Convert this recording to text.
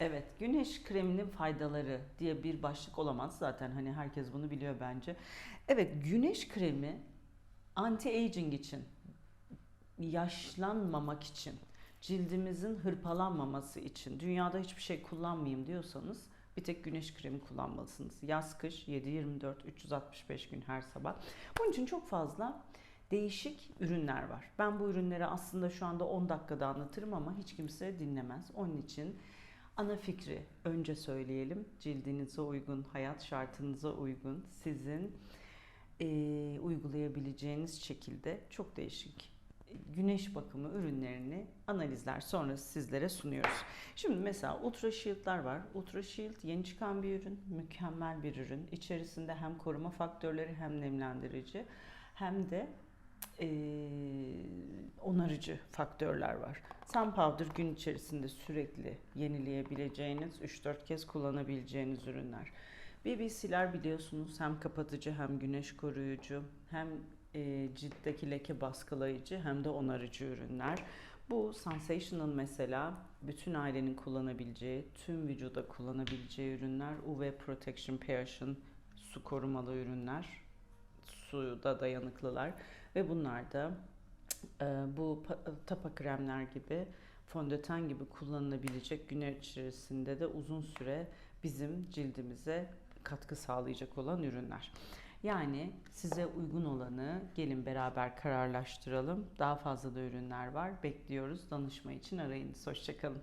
Evet, güneş kreminin faydaları diye bir başlık olamaz zaten hani herkes bunu biliyor bence. Evet, güneş kremi anti-aging için, yaşlanmamak için, cildimizin hırpalanmaması için, dünyada hiçbir şey kullanmayayım diyorsanız bir tek güneş kremi kullanmalısınız. Yaz kış 7-24 365 gün her sabah. Bunun için çok fazla değişik ürünler var. Ben bu ürünleri aslında şu anda 10 dakikada anlatırım ama hiç kimse dinlemez. Onun için ana fikri önce söyleyelim. Cildinize uygun, hayat şartınıza uygun, sizin eee, uygulayabileceğiniz şekilde çok değişik güneş bakımı ürünlerini analizler sonrası sizlere sunuyoruz. Şimdi mesela Ultra Shield'lar var. Ultra Shield yeni çıkan bir ürün, mükemmel bir ürün. İçerisinde hem koruma faktörleri hem nemlendirici hem de eee, onarıcı faktörler var. Sun Powder gün içerisinde sürekli yenileyebileceğiniz, 3-4 kez kullanabileceğiniz ürünler. BBC'ler biliyorsunuz hem kapatıcı hem güneş koruyucu hem e, ciltteki leke baskılayıcı hem de onarıcı ürünler. Bu Sensational mesela bütün ailenin kullanabileceği, tüm vücuda kullanabileceği ürünler. UV Protection Pearson su korumalı ürünler. Suda dayanıklılar ve bunlar da bu pa- tapa kremler gibi fondöten gibi kullanılabilecek gün içerisinde de uzun süre bizim cildimize katkı sağlayacak olan ürünler. Yani size uygun olanı gelin beraber kararlaştıralım. Daha fazla da ürünler var. Bekliyoruz. Danışma için arayınız. Hoşçakalın.